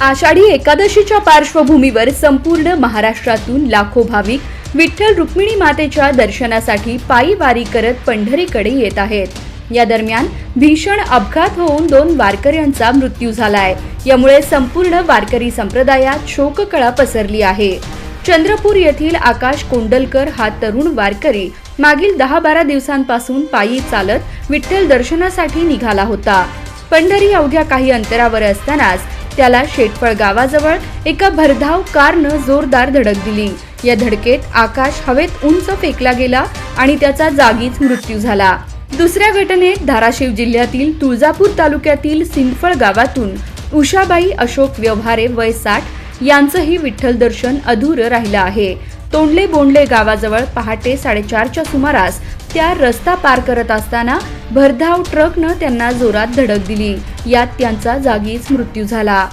आषाढी एकादशीच्या पार्श्वभूमीवर संपूर्ण महाराष्ट्रातून लाखो भाविक विठ्ठल रुक्मिणी मातेच्या दर्शनासाठी पायी वारी करत पंढरीकडे येत आहेत. या दरम्यान भीषण अपघात होऊन दोन वारकऱ्यांचा मृत्यू झाला आहे यामुळे संपूर्ण वारकरी संप्रदायात शोककळा पसरली आहे. चंद्रपूर येथील आकाश कोंडलकर हा तरुण वारकरी मागील दहा बारा दिवसांपासून पायी चालत विठ्ठल दर्शनासाठी निघाला होता. पंढरी अवघ्या काही अंतरावर असतानाच त्याला शेटफळ गावाजवळ एका भरधाव कारनं जोरदार धडक दिली. या धडकेत आकाश हवेत उंच फेकला गेला आणि त्याचा जागीच मृत्यू झाला. दुसऱ्या घटनेत धाराशिव जिल्ह्यातील तुळजापूर तालुक्यातील सिंदफळ गावातून उषाबाई अशोक व्यवहारे वय साठ यांचंही विठ्ठल दर्शन अधुरं राहिलं आहे. तोंडले बोंडले गावाजवळ पहाटे साडेचारच्या सुमारास त्या रस्ता पार करत असताना भरधाव ट्रकनं त्यांना जोरात धडक दिली. यात त्यांचा जागीच मृत्यू झाला.